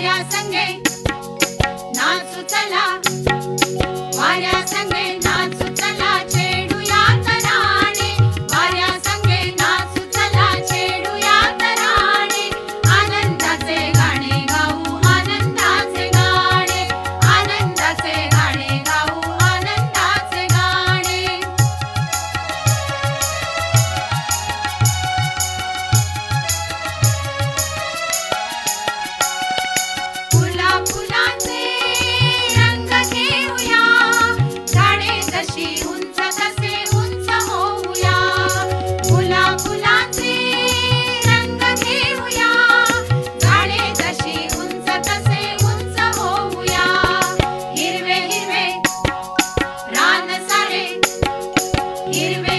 माझ्या संगे नाच चला माझ्या संगे Get it